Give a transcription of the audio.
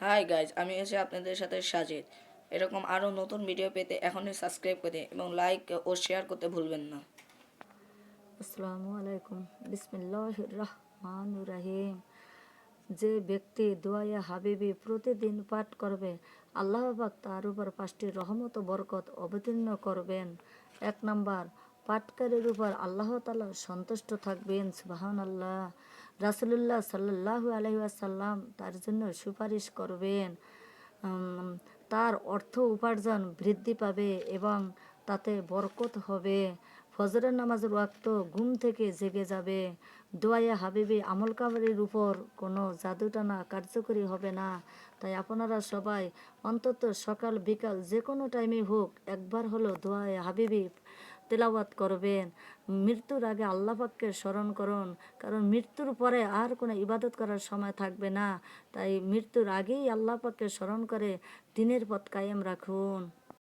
Hi guys আমি এসে আপনাদের সাথে সাজিদ। এরকম আরও নতুন ভিডিও পেতে এখনই সাবস্ক্রাইব করে এবং লাইক ও শেয়ার করতে ভুলবেন না। আসসালামু আলাইকুম। বিসমিল্লাহ রহমান রাহিম যে ব্যক্তি দোয়াইয়া হাবিবি প্রতিদিন পাঠ করবে, আল্লাহ পাক তার উপর পাঁচটি রহমত বরকত অবতীর্ণ করবেন। এক নাম্বার পাঠকারীর উপর আল্লাহ তালা সন্তুষ্ট থাকবেন সুবাহান আল্লাহ রাসুলুল্লাহ সাল্লাহ আলহিহাসাল্লাম তার জন্য সুপারিশ করবেন তার অর্থ উপার্জন বৃদ্ধি পাবে এবং তাতে বরকত হবে। ফজরের নামাজের ওয়াক্ত ঘুম থেকে জেগে যাবে। দোয়াইয়া হাবিবি আমল কাবারের উপর কোনো জাদুটানা কার্যকরী হবে না। তাই আপনারা সবাই অন্তত সকাল বিকাল যে কোনো টাইমে হোক একবার হলো দোয়ায় হাবিবি তেলাওয়াত করবেন। মৃত্যুর আগে আল্লাহ পাককে স্মরণ করুন, কারণ মৃত্যুর পরে আর কোনো ইবাদত করার সময় থাকবে না। তাই মৃত্যুর আগেই আল্লাহ পাককে স্মরণ করে দিনের পথ কায়েম রাখুন।